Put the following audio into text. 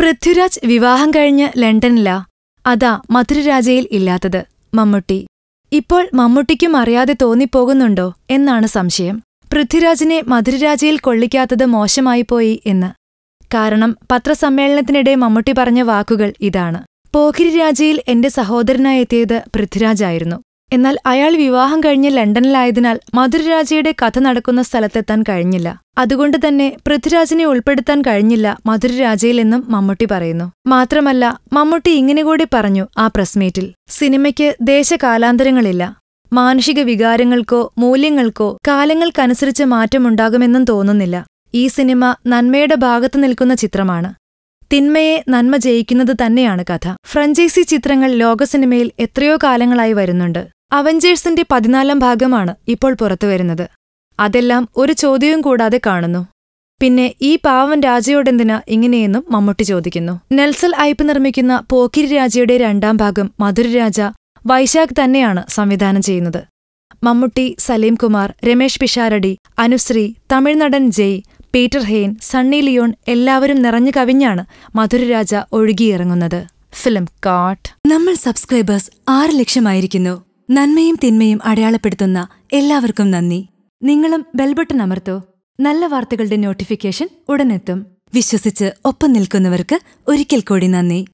പൃഥ്വിരാജ് വിവാഹം കഴിഞ്ഞ് ലണ്ടനിലാ. അതാ മധുരരാജയിൽ ഇല്ലാത്തത് മമ്മൂട്ടി. ഇപ്പോൾ മമ്മൂട്ടിക്കും അറിയാതെ തോന്നിപ്പോകുന്നുണ്ടോ എന്നാണ് സംശയം. പൃഥ്വിരാജിനെ മധുരരാജയിൽ കൊള്ളിക്കാത്തത് മോശമായിപ്പോയി എന്ന്. കാരണം പത്രസമ്മേളനത്തിനിടെ മമ്മൂട്ടി പറഞ്ഞ വാക്കുകൾ ഇതാണ്. പോഖിരി രാജയിൽ എന്റെ സഹോദരനായെത്തിയത് പൃഥ്വിരാജായിരുന്നു. എന്നാൽ അയാൾ വിവാഹം കഴിഞ്ഞ് ലണ്ടനിലായതിനാൽ മധുരരാജയുടെ കഥ നടക്കുന്ന സ്ഥലത്തെത്താൻ കഴിഞ്ഞില്ല. അതുകൊണ്ട് തന്നെ പൃഥ്വിരാജിനെ ഉൾപ്പെടുത്താൻ കഴിഞ്ഞില്ല മധുരരാജയിൽ എന്നും മമ്മൂട്ടി പറയുന്നു. മാത്രമല്ല മമ്മൂട്ടി ഇങ്ങനെ കൂടി പറഞ്ഞു ആ പ്രസ് മീറ്റിൽ. സിനിമയ്ക്ക് ദേശകാലാന്തരങ്ങളില്ല മാനുഷിക വികാരങ്ങൾക്കോ മൂല്യങ്ങൾക്കോ കാലങ്ങൾക്കനുസരിച്ച് മാറ്റമുണ്ടാകുമെന്നും തോന്നുന്നില്ല. ഈ സിനിമ നന്മയുടെ ഭാഗത്തു നിൽക്കുന്ന ചിത്രമാണ്. തിന്മയെ നന്മ ജയിക്കുന്നത് തന്നെയാണ് കഥ. ഫ്രഞ്ചൈസി ചിത്രങ്ങൾ ലോക സിനിമയിൽ എത്രയോ കാലങ്ങളായി വരുന്നുണ്ട്. അവഞ്ചേഴ്സിന്റെ പതിനാലാം ഭാഗമാണ് ഇപ്പോൾ പുറത്തുവരുന്നത് അതെല്ലാം ഒരു ചോദ്യവും കൂടാതെ കാണുന്നു. പിന്നെ ഈ പാവൻ രാജയോടെന്തിനാ ഇങ്ങനെയെന്നും മമ്മൂട്ടി ചോദിക്കുന്നു. നെൽസൽ ഐപ്പ് നിർമ്മിക്കുന്ന പോക്കിരി രാജയുടെ രണ്ടാം ഭാഗം മധുരരാജ വൈശാഖ് തന്നെയാണ് സംവിധാനം ചെയ്യുന്നത്. മമ്മൂട്ടി സലീം കുമാർ രമേഷ് പിഷാരടി അനുശ്രീ തമിഴ്നടൻ Jai Peter Hein Sunny Leon എല്ലാവരും നിറഞ്ഞു കവിഞ്ഞാണ് മധുരരാജ ഒഴുകിയിറങ്ങുന്നത്. ഫിലിം കാട്ട് നമ്മൾ സബ്സ്ക്രൈബേഴ്സ് ആറ് ലക്ഷമായിരിക്കുന്നു. നന്മയും തിന്മയും അടയാളപ്പെടുത്തുന്ന എല്ലാവർക്കും നന്ദി. നിങ്ങളും ബെൽബട്ടൺ അമർത്തോ. നല്ല വാർത്തകളുടെ നോട്ടിഫിക്കേഷൻ ഉടനെത്തും. വിശ്വസിച്ച് ഒപ്പം നിൽക്കുന്നവർക്ക് ഒരിക്കൽ കൂടി നന്ദി.